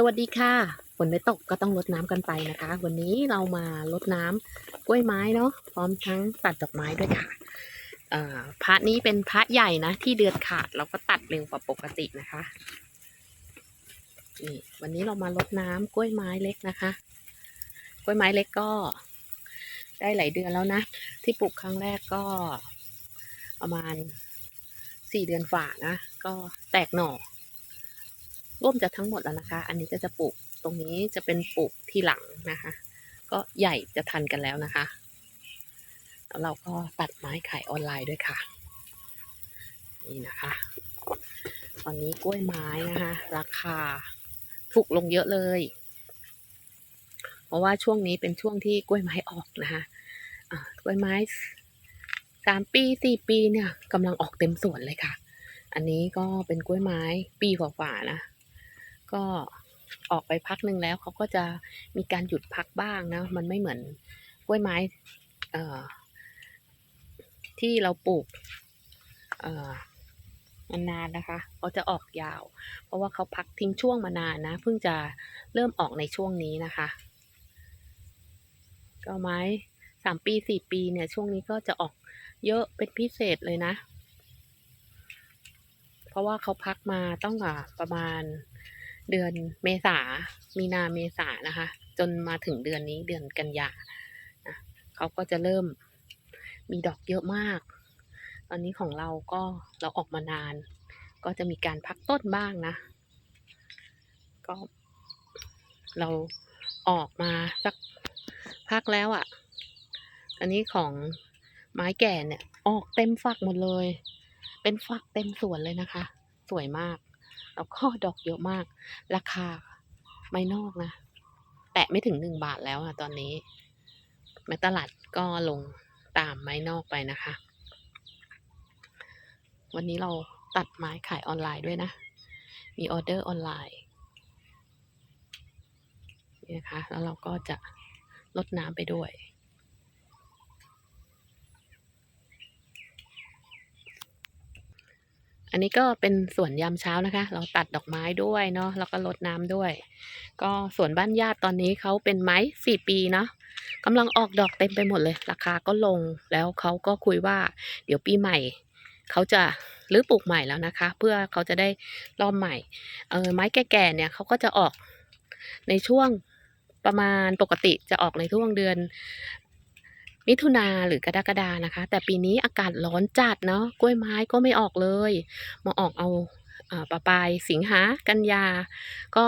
สวัสดีค่ะฝนไม่ตกก็ต้องรดน้ำกันไปนะคะ วันนี้เรามารดน้ำกล้วยไม้เนาะพร้อมทั้งตัดดอกไม้ด้วยค่ะเอ่อพระนี้เป็นพระใหญ่นะที่เดือนขาดเราก็ตัดเร็วกว่าปกตินะคะนี่วันนี้เรามารดน้ำกล้วยไม้เล็กนะคะ กล้วยไม้เล็กก็ ได้หลายเดือนแล้วนะ ที่ปลูกครั้งแรกก็ประมาณสี่เดือนฝ่านะ ก็แตกหน่อ ร่วมจะทั้งหมดแล้วนะคะ อันนี้ก็จะปลูกตรงนี้จะเป็นปลูกที่หลังนะคะ ก็ใหญ่จะทันกันแล้วนะคะแล้วเราก็ตัดไม้ขายออนไลน์ด้วยค่ะ นี่นะคะ ตอนนี้กล้วยไม้นะคะ ราคาถูกลงเยอะเลย เพราะว่าช่วงนี้เป็นช่วงที่กล้วยไม้ออกนะคะอ่ากล้วยไม้สามปีสี่ปีเนี่ยกำลังออกเต็มสวนเลยค่ะ อันนี้ก็เป็นกล้วยไม้ปีกว่าๆนะ ก็ออกไปพักหนึ่งแล้วเขาก็จะมีการหยุดพักบ้างนะ มันไม่เหมือนกล้วยไม้ที่เราปลูกเอ่อนานๆนะคะเขาจะออกยาว เพราะว่าเขาพักทิ้งช่วงมานานนะ เพิ่งจะเริ่มออกในช่วงนี้นะคะ ก็ไม้สามปีสี่ปีเนี่ยช่วงนี้ก็จะออกเยอะเป็นพิเศษเลยนะ เพราะว่าเขาพักมาต้องอะประมาณ เดือนเมษา มีนาเมษานะคะ จนมาถึงเดือนนี้เดือนกันยาเขาก็จะเริ่มมีดอกเยอะมาก ตอนนี้ของเราก็เราออกมานาน ก็จะมีการพักต้นบ้างนะ ก็ เราออกมาสักพักแล้วอะ่ะ อันนี้ของไม้แก่เนี่ย ออกเต็มฝักหมดเลย เป็นฝักเต็มสวนเลยนะคะ สวยมาก แล้วก็ดอกเยอะมาก ราคาไม่นอกนะ แตะไม่ถึงหนึ่งบาทแล้วอะตอนนี้แม้ตลาดก็ลงตามไม้นอกไปนะคะ วันนี้เราตัดไม้ขายออนไลน์ด้วยนะ มีออเดอร์ออนไลน์นี่นะคะ แล้วเราก็จะลดน้ำไปด้วย อันนี้ก็เป็นสวนยามเช้านะคะ เราตัดดอกไม้ด้วยเนาะแล้วก็รดน้ำด้วย ก็สวนบ้านญาติตอนนี้เขาเป็นไม้สี่ปีเนาะกำลังออกดอกเต็มไปหมดเลย ราคาก็ลงแล้วเขาก็คุยว่า เดี๋ยวปีใหม่เขาจะรื้อปลูกใหม่แล้วนะคะ เพื่อเขาจะได้รอบใหม่เออไม้แก่ๆเนี่ยเขาก็จะออกในช่วงประมาณปกติจะออกในช่วงเดือน มิถุนาหรือกรกฎานะคะ แต่ปีนี้อากาศร้อนจัดเนาะกล้วยไม้ก็ไม่ออกเลย มาออกเอาปลาปลายสิงหากันยา ก็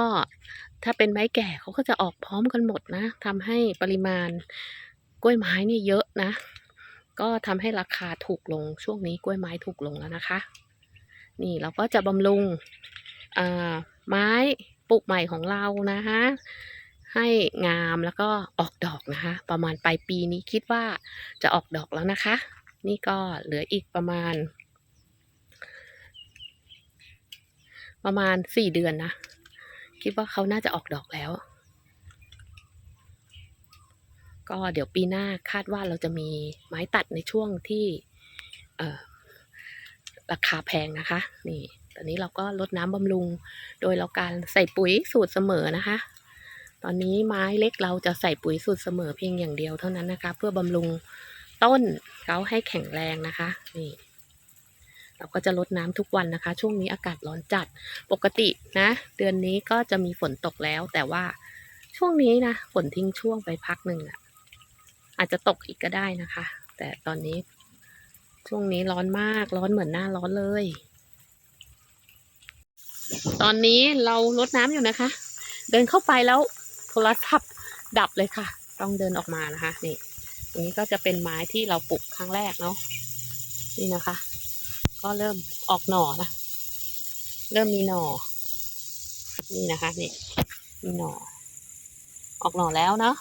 ถ้าเป็นไม้แก่เขาก็จะออกพร้อมกันหมดนะทำให้ปริมาณกล้วยไม้นี่เยอะนะ ก็ทำให้ราคาถูกลงช่วงนี้กล้วยไม้ถูกลงแล้วนะคะ นี่เราก็จะบำรุงอ่าไม้ปลูกใหม่ของเรานะคะ ให้งามแล้วก็ออกดอกนะคะ ประมาณปลายปีนี้คิดว่าจะออกดอกแล้วนะคะ นี่ก็เหลืออีกประมาณ ประมาณสี่เดือนนะ คิดว่าเขาน่าจะออกดอกแล้ว ก็เดี๋ยวปีหน้าคาดว่าเราจะมีไม้ตัดในช่วงที่ราคาแพงนะคะ นี่ ตอนนี้เราก็ลดน้ำบำรุง โดยเราการใส่ปุ๋ยสูตรเสมอนะคะ ตอนนี้ไม้เล็กเราจะใส่ปุ๋ยสูตรเสมอเพียงอย่างเดียวเท่านั้นนะคะ เพื่อบำรุงต้นเขาให้แข็งแรงนะคะนี่เราก็จะลดน้ำทุกวันนะคะ ช่วงนี้อากาศร้อนจัดปกตินะ เดือนนี้ก็จะมีฝนตกแล้ว แต่ว่าช่วงนี้นะฝนทิ้งช่วงไปพักหนึ่งอะอาจจะตกอีกก็ได้นะคะ แต่ตอนนี้ช่วงนี้ร้อนมากร้อนเหมือนหน้าร้อนเลย ตอนนี้เราลดน้ำอยู่นะคะ เดินเข้าไปแล้ว โทรศัพท์ดับเลยค่ะ ต้องเดินออกมานะคะ นี่ตรงนี้ก็จะเป็นไม้ที่เราปลูกครั้งแรกเนาะนี่นะคะ ก็เริ่มออกหน่อนะเริ่มมีหน่อ นี่นะคะ นี่มีหน่อ ออกหน่อแล้วเนาะ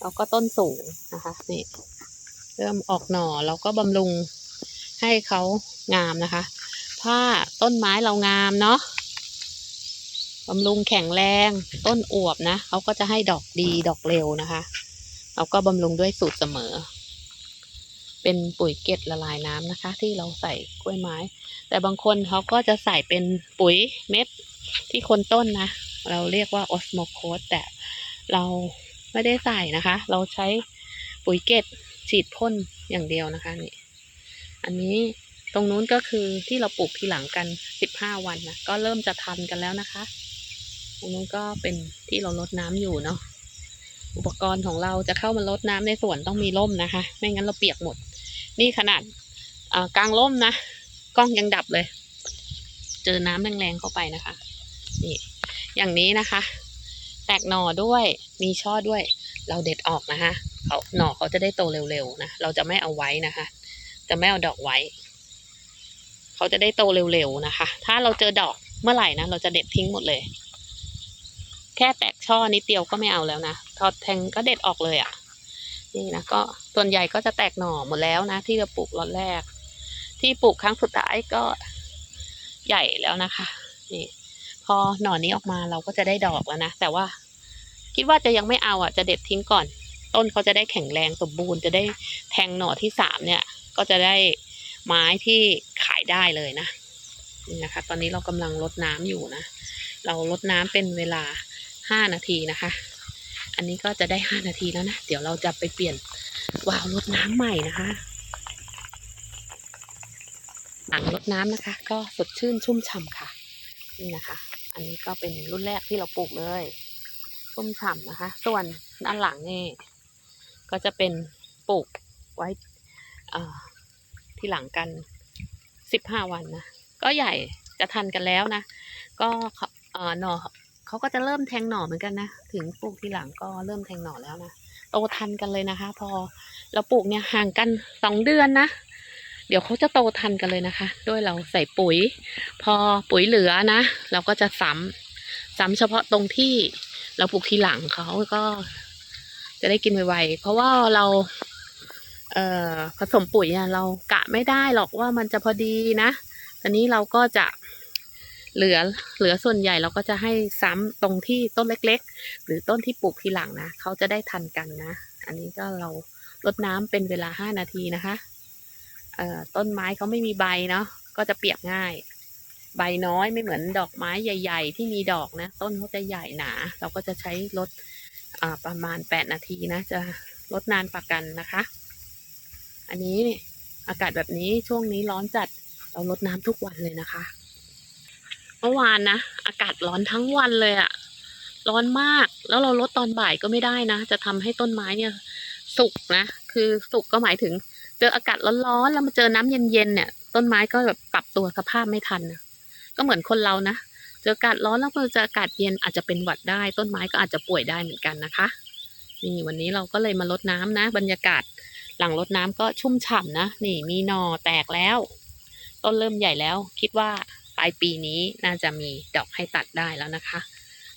แล้วก็ต้นสูงนะคะ นี่ เริ่มออกหน่อเราก็บำรุงให้เขางามนะคะ ถ้าต้นไม้เรางามเนาะ บำรุงแข็งแรง ต้นอวบนะเขาก็จะให้ดอกดีดอกเร็วนะคะเราก็บำรุงด้วยสูตรเสมอ เป็นปุ๋ยเกล็ดละลายน้ำนะคะ ที่เราใส่กล้วยไม้ แต่บางคนเขาก็จะใส่เป็นปุ๋ยเม็ดที่คนต้นนะ เราเรียกว่าออสโมโคสแต่เราไม่ได้ใส่นะคะ เราใช้ปุ๋ยเกตฉีดพ่นอย่างเดียวนะคะนี่ อันนี้ตรงนู้นก็คือที่เราปลูกทีหลังกันสิบห้าวันนะก็เริ่มจะทันกันแล้วนะคะ รงนู้นก็เป็นที่เราลดน้ำอยู่เนาะอุปกรณ์ของเราจะเข้ามาลดน้ำในสวนต้องมีร่มนะคะ ไม่งั้นเราเปียกหมด นี่ขนาดกลางร่มนะกล้องยังดับเลย เจอน้ำแรงๆเข้าไปนะคะ นี่อย่างนี้นะคะ แตกหน่อด้วยมีช่อด้วย เราเด็ดออกนะคะเขาหน่อเขาจะได้โตเร็วๆนะเราจะไม่เอาไว้นะคะ จะไม่เอาดอกไว้ เขาจะได้โตเร็วๆนะคะ ถ้าเราเจอดอกเมื่อไหร่นะเราจะเด็ดทิ้งหมดเลย แค่แตกช่อนิดเดียวก็ไม่เอาแล้วนะทอดแทงก็เด็ดออกเลยอะ่ะ นี่นะก็ส่วนใหญ่ก็จะแตกหน่อหมดแล้วนะ ที่เราปลูกรอดแรก ที่ปลูกครั้งสุดท้ายก็ใหญ่แล้วนะคะ นี่ พอหน่อนนี้ออกมาเราก็จะได้ดอกแล้วนะ แต่ว่า คิดว่าจะยังไม่เอาอะ จะเด็ดทิ้งก่อน ต้นเขาจะได้แข็งแรงสมบูรณ์จะได้แทงหน่อที่สามเนี่ย ก็จะได้ไม้ที่ขายได้เลยนะนี่นะคะ ตอนนี้เรากำลังรดน้ำอยู่นะ เรารดน้ำเป็นเวลา ห้านาทีนะคะ อันนี้ก็จะได้ห้านาทีแล้วนะ เดี๋ยวเราจะไปเปลี่ยนวาล์วรดน้ำใหม่นะคะ หลังรดน้ำนะคะ ก็สดชื่นชุ่มฉ่ำค่ะ นี่นะคะ อันนี้ก็เป็นรุ่นแรกที่เราปลูกเลย ชุ่มฉ่ำนะคะ ส่วนด้านหลังนี่ก็จะเป็นปลูกไว้ที่หลังกันสิบห้าวันนะ ก็ใหญ่จะทันกันแล้วนะ ก็เอ่อหน่อ เขาก็จะเริ่มแทงหน่อเหมือนกันนะ ถึงปลูกทีหลังก็เริ่มแทงหน่อแล้วนะ โตทันกันเลยนะคะ พอเราปลูกเนี่ยห่างกันสองเดือนนะ เดี๋ยวเขาจะโตทันกันเลยนะคะ ด้วยเราใส่ปุ๋ย พอปุ๋ยเหลือนะ เราก็จะซ้ำซ้ำเฉพาะตรงที่เราปลูกทีหลังเขาก็ จะได้กินไวๆ เพราะว่าเราเอ่อผสมปุ๋ยอะเรากะไม่ได้หรอกว่ามันจะพอดีนะตอนนี้เราก็จะ เหลือเหลือส่วนใหญ่เราก็จะให้ซ้ำตรงที่ต้นเล็ก ๆ หรือต้นที่ปลูกทีหลังนะเขาจะได้ทันกันนะ อันนี้ก็เรารดน้ำเป็นเวลาห้านาทีนะคะเอ่อต้นไม้เขาไม่มีใบเนาะก็จะเปียกง่าย ใบน้อยไม่เหมือนดอกไม้ใหญ่ ๆ ที่มีดอกนะ ต้นเขาจะใหญ่หนา เราก็จะใช้รดอ่าประมาณแปดนาทีนะ จะลดนานประกันนะคะ อันนี้อากาศแบบนี้ช่วงนี้ร้อนจัดเราลดน้ำทุกวันเลยนะคะ มื่อวานนะอากาศร้อนทั้งวันเลยอะร้อนมากแล้วเราลดตอนบ่ายก็ไม่ได้นะ จะทำให้ต้นไม้เนี่ย สุกนะ คือสุกก็หมายถึง เจออากาศร้อนๆแล้วมาเจอน้ำเย็นๆเนี่ย ต้นไม้ก็แบบปรับตัวสภาพไม่ทันนะก็เหมือนคนเรานะเจออากาศร้อนแล้วพอเจออากาศเย็นอาจจะเป็นหวัดได้ ต้นไม้ก็อาจจะป่วยได้เหมือนกันนะคะ นี่วันนี้เราก็เลยมาลดน้ำนะ บรรยากาศหลังรดน้ำก็ชุ่มฉ่ำนะนี่มีหนอแตกแล้ว ต้นเริ่มใหญ่แล้ว คิดว่า ปลายปีนี้น่าจะมีดอกให้ตัดได้แล้วนะคะ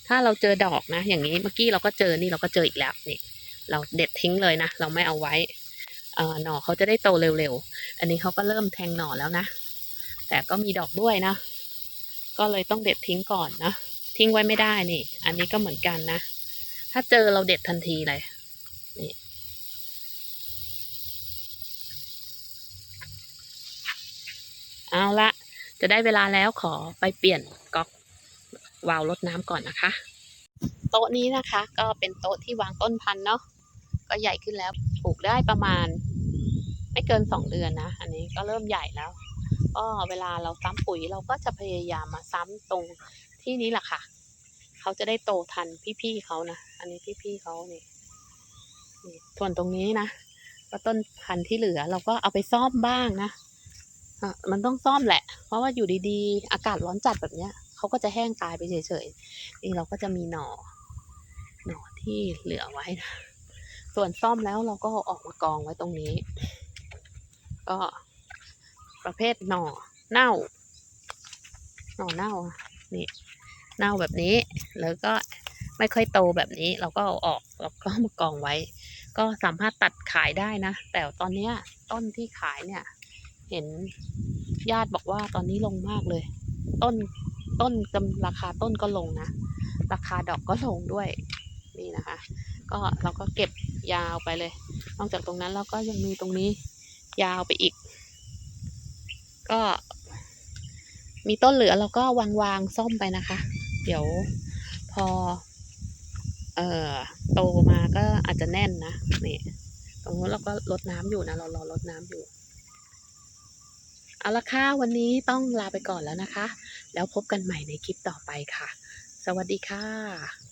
ถ้าเราเจอดอกนะ อย่างนี้เมื่อกี้เราก็เจอนี่เราก็เจออีกแล้วนี่เราเด็ดทิ้งเลยนะ เราไม่เอาไว้หน่อเขาจะได้โตเร็วๆ อันนี้เขาก็เริ่มแทงหน่อแล้วนะ แต่ก็มีดอกด้วยนะ ก็เลยต้องเด็ดทิ้งก่อนนะ ทิ้งไว้ไม่ได้นี่ อันนี้ก็เหมือนกันนะ ถ้าเจอเราเด็ดทันทีเลยนี่เอาละ จะได้เวลาแล้วขอไปเปลี่ยนก๊อกวาล์วรดน้ำก่อนนะคะ โต๊ะนี้นะคะ ก็เป็นโต๊ะที่วางต้นพันธุ์เนาะก็ใหญ่ขึ้นแล้วปลูกได้ประมาณ ไม่เกินสองเดือนนะ อันนี้ก็เริ่มใหญ่แล้ว ก็เวลาเราซ้ำปุ๋ยเราก็จะพยายามมาซ้ำตรงที่นี้แหละค่ะ เขาจะได้โตทันพี่ๆเขานะอันนี้พี่ๆเขานี่ส่วนตรงนี้นะก็ต้นพันธุ์ที่เหลือเราก็เอาไปซ่อมบ้างนะ มันต้องซ่อมแหละ เพราะว่าอยู่ดีๆ อากาศร้อนจัดแบบเนี้ยเขาก็จะแห้งตายไปเฉยๆ นี่เราก็จะมีหน่อ หน่อที่เหลือไว้นะ ส่วนซ่อมแล้วเราก็ออกมากองไว้ตรงนี้ ก็ประเภทหน่อเน่า หน่อเน่า นี่ เน่าแบบนี้ แล้วก็ไม่ค่อยโตแบบนี้ เราก็เอาออกแล้วก็มากองไว้ ก็สามารถตัดขายได้นะ แต่ตอนเนี้ยต้นที่ขายเนี่ย เห็นญาติบอกว่าตอนนี้ลงมากเลย ต้นต้นกำราคาต้นก็ลงนะ ราคาดอกก็ลงด้วยนี่นะคะ ก็เราก็เก็บยาวไปเลย นอกจากตรงนั้นเราก็ยังมีตรงนี้ยาวไปอีก ก็ มีต้นเหลือเราก็วางวางซ่อมไปนะคะ เดี๋ยวพอ เอ่อโตมาก็อาจจะแน่นนะนี่ตรงนู้นเราก็รดน้ำอยู่นะเรารอรดน้ำอยู่ เอาละค่ะวันนี้ต้องลาไปก่อนแล้วนะคะ แล้วพบกันใหม่ในคลิปต่อไปค่ะ สวัสดีค่ะ